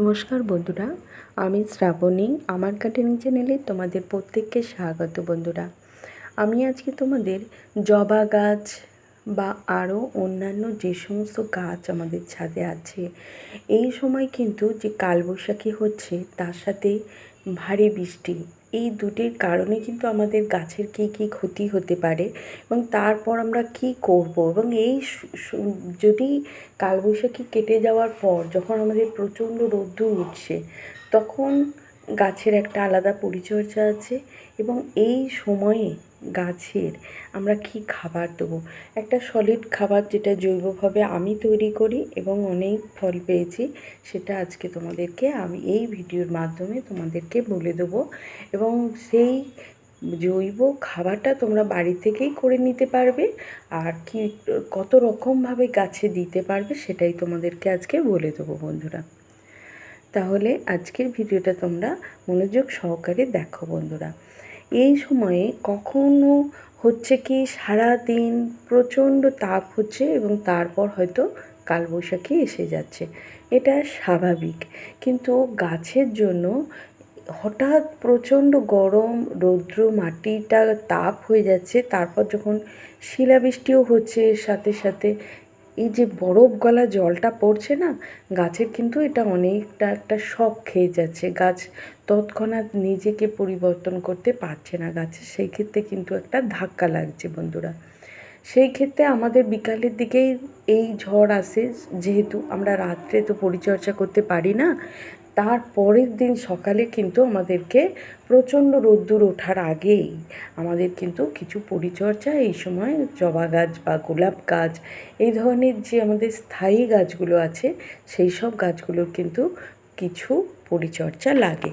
নমস্কার বন্ধুরা, আমি শ্রাবণী, আমার গার্ডেনিং চ্যানেলে তোমাদের প্রত্যেককে স্বাগত বন্ধুরা। আমি আজকে তোমাদের জবা গাছ বা আরও অন্যান্য যে সমস্ত গাছ আমাদের ছাদে আছে, এই সময় কিন্তু যে কালবৈশাখী হচ্ছে, তার সাথে ভারী বৃষ্টি এই দুটির কারণে কিন্তু আমাদের গাছের কী কী ক্ষতি হতে পারে এবং তারপর আমরা কি করব এবং এই যদি কালবৈশাখী কেটে যাওয়ার পর যখন আমাদের প্রচণ্ড রোদ্দুর উঠছে, তখন গাছের একটা আলাদা পরিচর্যা আছে এবং এই সময়ে গাছের, আমরা কি খাবার দেবো? একটা সলিড খাবার যেটা জৈবভাবে আমি তৈরি করি এবং অনেক ফল পেয়েছি, সেটা আজকে তোমাদেরকে আমি এই ভিডিওর মাধ্যমে তোমাদেরকে বলে দেবো এবং সেই জৈব খাবারটা তোমরা বাড়ি থেকেই করে নিতে পারবে আর কি কত রকমভাবে গাছে দিতে পারবে সেটাই তোমাদেরকে আজকে বলে দেবো বন্ধুরা। তাহলে আজকের ভিডিওটা তোমরা মনোযোগ সহকারে দেখো বন্ধুরা। এই সময়ে কখনো হচ্ছে কি সারা দিন প্রচণ্ড তাপ হচ্ছে এবং তারপর হয়তো কালবৈশাখী এসে যাচ্ছে। এটা স্বাভাবিক। কিন্তু গাছের জন্য হঠাৎ প্রচণ্ড গরম, রৌদ্র, মাটিটা তাপ হয়ে যাচ্ছে। তারপর যখন শিলাবৃষ্টিও হচ্ছে সাথে সাথে এই যে বরফ গলা জলটা পড়ছে না, গাছের কিন্তু এটা অনেকটা একটা শখ খেয়ে যাচ্ছে। গাছ তৎক্ষণাৎ নিজেকে পরিবর্তন করতে পারছে না গাছের সেই ক্ষেত্রে কিন্তু একটা ধাক্কা লাগছে বন্ধুরা। সেই ক্ষেত্রে আমাদের বিকালের দিকেই এই ঝড় আসে, যেহেতু আমরা রাত্রে তো পরিচর্যা করতে পারি না তার পরের দিন সকালে কিন্তু আমাদেরকে প্রচণ্ড রোদ্দুর ওঠার আগেই আমাদের কিন্তু কিছু পরিচর্যা, এই সময় জবা গাছ বা গোলাপ গাছ, এই ধরনের যে আমাদের স্থায়ী গাছগুলো আছে, সেই সব গাছগুলোর কিন্তু কিছু পরিচর্যা লাগে।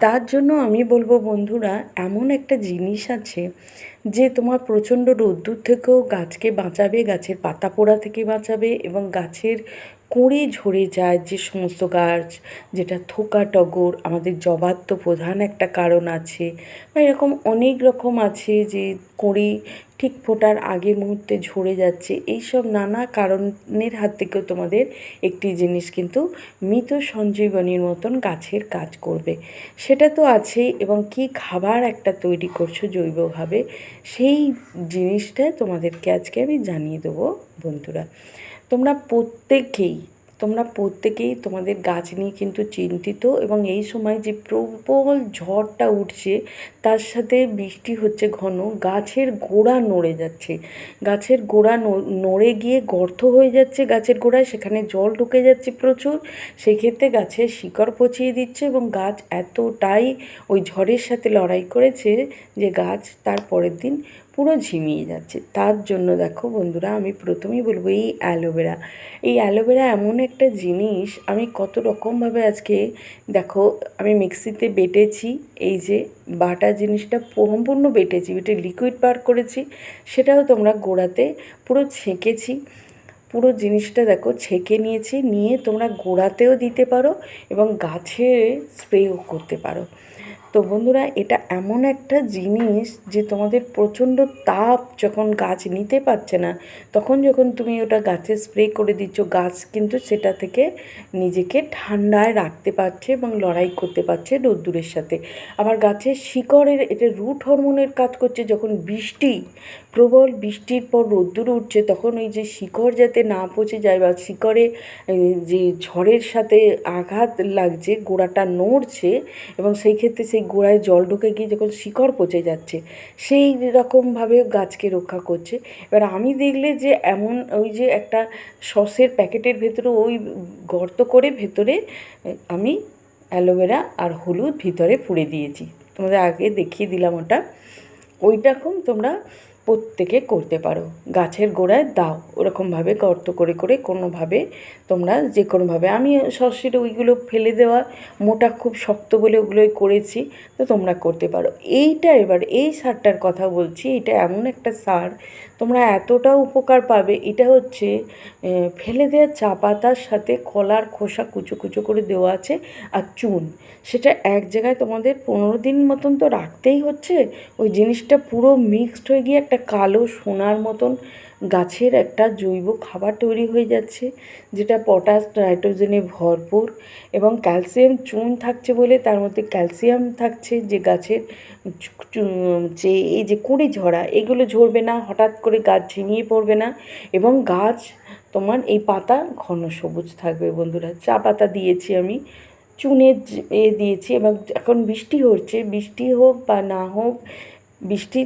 তার জন্য আমি বলব বন্ধুরা, এমন একটা জিনিস আছে যে তোমার প্রচণ্ড রোদ্দুর থেকেও গাছকে বাঁচাবে, গাছের পাতা পোড়া থেকে বাঁচাবে এবং গাছের কুঁড়ি ঝরে যায় যে সমস্ত গাছ, যেটা থোকা টগর, আমাদের জবার তো প্রধান একটা কারণ আছে বা এরকম অনেক রকম আছে যে কুঁড়ি ঠিক ফোটার আগের মুহূর্তে ঝরে যাচ্ছে। এইসব নানা কারণের হাত থেকেও তোমাদের একটি জিনিস কিন্তু মৃত সঞ্জীবনীর মতন গাছের কাজ করবে। সেটা তো আছেই এবং কি খাবার একটা তৈরি করছ জৈবভাবে, সেই জিনিসটা তোমাদেরকে আজকে আমি জানিয়ে দেবো বন্ধুরা। তোমরা প্রত্যেকেই তোমরা প্রত্যেকেই তোমাদের গাছ নিয়ে কিন্তু চিন্তিত এবং এই সময় যে প্রবল ঝড়টা উঠছে, তার সাথে বৃষ্টি হচ্ছে ঘন, গাছের গোড়া নড়ে যাচ্ছে। গাছের গোড়া নড়ে গিয়ে গর্ত হয়ে যাচ্ছে গাছের গোড়ায়, সেখানে জল ঢুকে যাচ্ছে প্রচুর। সেক্ষেত্রে গাছের শিকড় পচিয়ে দিচ্ছে এবং গাছ এতটাই ওই ঝড়ের সাথে লড়াই করেছে যে গাছ তার পরের দিন পুরো ঝিমিয়ে যাচ্ছে। তার জন্য দেখো বন্ধুরা, আমি প্রথমেই বলব এই অ্যালোভেরা। এই অ্যালোভেরা এমন একটা জিনিস, আমি কত রকমভাবে আজকে দেখো, আমি মিক্সিতে বেটেছি, এই যে বাটা জিনিসটা সম্পূর্ণ বেটেছি বেটে লিকুইড বার করেছি, সেটাও তোমরা গোড়াতে পুরো ছেঁকেছি। পুরো জিনিসটা দেখো, ছেঁকে নিয়েছি, নিয়ে তোমরা গোড়াতেও দিতে পারো এবং গাছে স্প্রেও করতে পারো। তো বন্ধুরা, এটা এমন একটা জিনিস যে তোমাদের প্রচণ্ড তাপ যখন গাছ নিতে পারছে না, তখন যখন তুমি ওটা গাছে স্প্রে করে দিচ্ছ, গাছ কিন্তু সেটা থেকে নিজেকে ঠান্ডায় রাখতে পারছে এবং লড়াই করতে পারছে রোদ্দুরের সাথে। আবার গাছের শিকড়ের, এটা রুট হরমোনের কাজ করছে, যখন বৃষ্টি, প্রবল বৃষ্টির পর রোদ্দুর উঠছে, তখন ওই যে শিকড় যাতে না পচে যায় বা শিকড়ে যে ঝড়ের সাথে আঘাত লাগছে, গোড়াটা নড়ছে, এবং সেই ক্ষেত্রে সেই গোড়ায় জল ঢুকে গিয়ে যখন শিকড় পচে যাচ্ছে, সেই রকমভাবে গাছকে রক্ষা করছে। এবার আমি দেখলে যে এমন ওই যে একটা সসের প্যাকেটের ভেতরে ওই গর্ত করে ভেতরে আমি অ্যালোভেরা আর হলুদ ভিতরে পুড়ে দিয়েছি। তোমাদের আগে দেখিয়ে দিলাম ওটা। ওই রকম তোমরা প্রত্যেকে করতে পারো। গাছের গোড়ায় দাও। ওরকমভাবে গর্ত করে করে কোনোভাবে তোমরা যে কোনোভাবে আমি সরষের ওইগুলো ফেলে দেওয়া মোটা খুব শক্ত বলে ওগুলোই করেছি, তো তোমরা করতে পারো। এইটা এবার, এই সারটার কথা বলছি, এটা এমন একটা সার তোমরা এতটা উপকার পাবে। এটা হচ্ছে ফেলে দেওয়া চা পাতার সাথে কলার খোসা কুচো কুচো করে দেওয়া আছে আর চুন। সেটা এক জায়গায় তোমাদের পনেরো দিন মতন তো রাখতেই হচ্ছে। ওই জিনিসটা পুরো মিক্সড হয়ে গিয়ে একটা কালো সোনার মতন গাছের একটা জৈব খাবার তৈরি হয়ে যাচ্ছে, যেটা পটাশ, নাইট্রোজেনে ভরপুর এবং ক্যালসিয়াম চুন থাকছে বলে তার মধ্যে ক্যালসিয়াম থাকছে, যে গাছের যে এই যে কুঁড়ি ঝরা, এগুলো ঝরবে না, হঠাৎ করে গাছ ঝিমিয়ে পড়বে না এবং গাছ তোমার এই পাতা ঘন সবুজ থাকবে বন্ধুরা। চা পাতা দিয়েছি আমি চুনের এ দিয়েছি এবং এখন বৃষ্টি হচ্ছে, বৃষ্টি হোক বা না হোক বৃষ্টি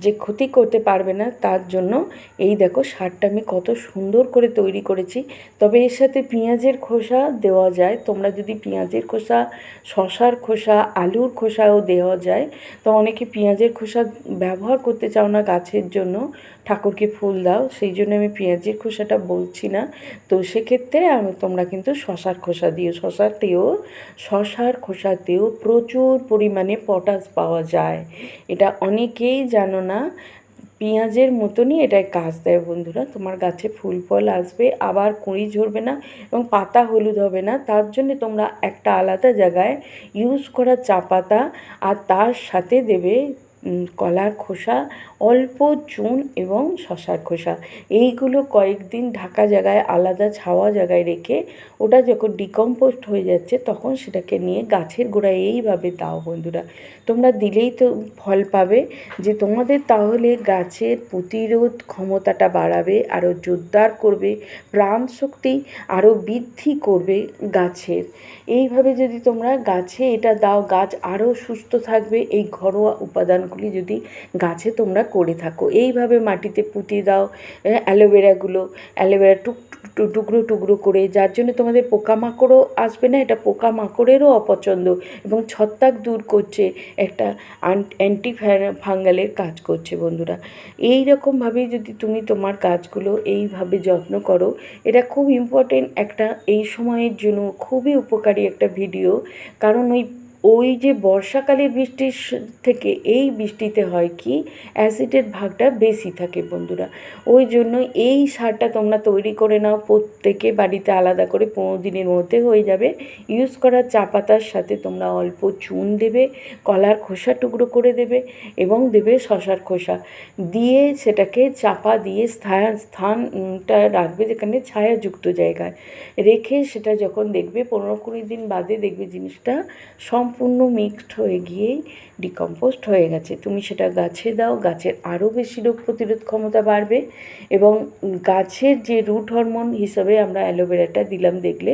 যে ক্ষতি করতে পারবে না, তার জন্য এই দেখো সারটা আমি কত সুন্দর করে তৈরি করেছি। তবে এর সাথে পেঁয়াজের খোসা দেওয়া যায়। তোমরা যদি পেঁয়াজের খোসা, শশার খোসা, আলুর খোসাও দেওয়া যায়, তো অনেকে পেঁয়াজের খোসা ব্যবহার করতে চাও না গাছের জন্য ঠাকুরকে ফুল দাও, সেই জন্য আমি পেঁয়াজের খোসাটা বলছি না। তো সেক্ষেত্রে আমি, তোমরা কিন্তু শশার খোসা দিও। শশাতেও, শশার খোসাতেও প্রচুর পরিমাণে পটাশ পাওয়া যায়। এটা অনেকেই জানো না, পেঁয়াজের মতনই এটায় কাজ দেয় বন্ধুরা। তোমার গাছে ফুল ফল আসবে, আবার কুঁড়ি ঝরবে না এবং পাতা হলুদ হবে না। তার জন্য তোমরা একটা আলাদা জায়গায় ইউজ করা চা পাতা আর তার সাথে দেবে কলার খোসা, অল্প চুন এবং শশার খোসা। এইগুলো কয়েকদিন ঢাকা জায়গায়, আলাদা ছাওয়া জায়গায় রেখে ওটা যখন ডিকম্পোস্ট হয়ে যাচ্ছে, তখন সেটাকে নিয়ে গাছের গোড়ায় এইভাবে দাও বন্ধুরা। তোমরা দিলেই তো ফল পাবে। যে তোমাদের তাহলে গাছের প্রতিরোধ ক্ষমতাটা বাড়াবে, আরও জোরদার করবে প্রাণ শক্তি আরও বৃদ্ধি করবে গাছের। এইভাবে যদি তোমরা গাছে এটা দাও, গাছ আরও সুস্থ থাকবে, এই ঘরোয়া উপাদানগুলি যদি গাছে তোমরা করে থাকো। এইভাবে মাটিতে পুঁতে দাও অ্যালোভেরাগুলো, অ্যালোভেরা টুক, টুক- টুকরো টুকরো করে, যার জন্য তোমাদের পোকামাকড়ও আসবে না, এটা পোকামাকড়েরও অপছন্দ এবং ছত্রাক দূর করছে, একটা অ্যান্টি ফাঙ্গালের কাজ করছে বন্ধুরা। এই রকমভাবেই যদি তুমি তোমার গাছগুলো এইভাবে যত্ন করো, এটা খুব ইম্পর্টেন্ট একটা, এই সময়ের জন্য খুবই উপকারী একটা ভিডিও কারণ ওই ওই যে বর্ষাকালের বৃষ্টির থেকে এই বৃষ্টিতে হয় কি? অ্যাসিডের ভাগটা বেশি থাকে বন্ধুরা। ওই জন্য এই সারটা তোমরা তৈরি করে নাও, প্রত্যেকে বাড়িতে আলাদা করে পনেরো দিনের মধ্যে হয়ে যাবে। ইউজ করা চা পাতার সাথে তোমরা অল্প চুন দেবে, কলার খোসা টুকরো করে দেবে এবং দেবে শশার খোসা। দিয়ে সেটাকে চাপা দিয়ে স্থান, স্থানটা রাখবে যেখানে ছায়াযুক্ত জায়গায়। রেখে সেটা যখন দেখবে পনেরো কুড়ি দিন বাদে দেখবে জিনিসটা সম্পূর্ণ মিক্সড হয়ে গিয়েই ডিকম্পোস্ট হয়ে গেছে। তুমি সেটা গাছে দাও, গাছের আরও বেশি রোগ প্রতিরোধ ক্ষমতা বাড়বে এবং গাছের যে রুট হরমোন হিসাবে আমরা অ্যালোভেরাটা দিলাম দেখলে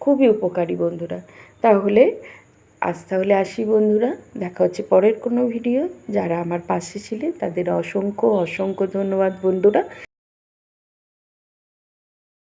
খুবই উপকারী বন্ধুরা। তাহলে আজ তাহলে আসি বন্ধুরা, দেখা হচ্ছে পরের কোনো ভিডিও যারা আমার পাশে ছিলে তাদের অসংখ্য অসংখ্য ধন্যবাদ বন্ধুরা।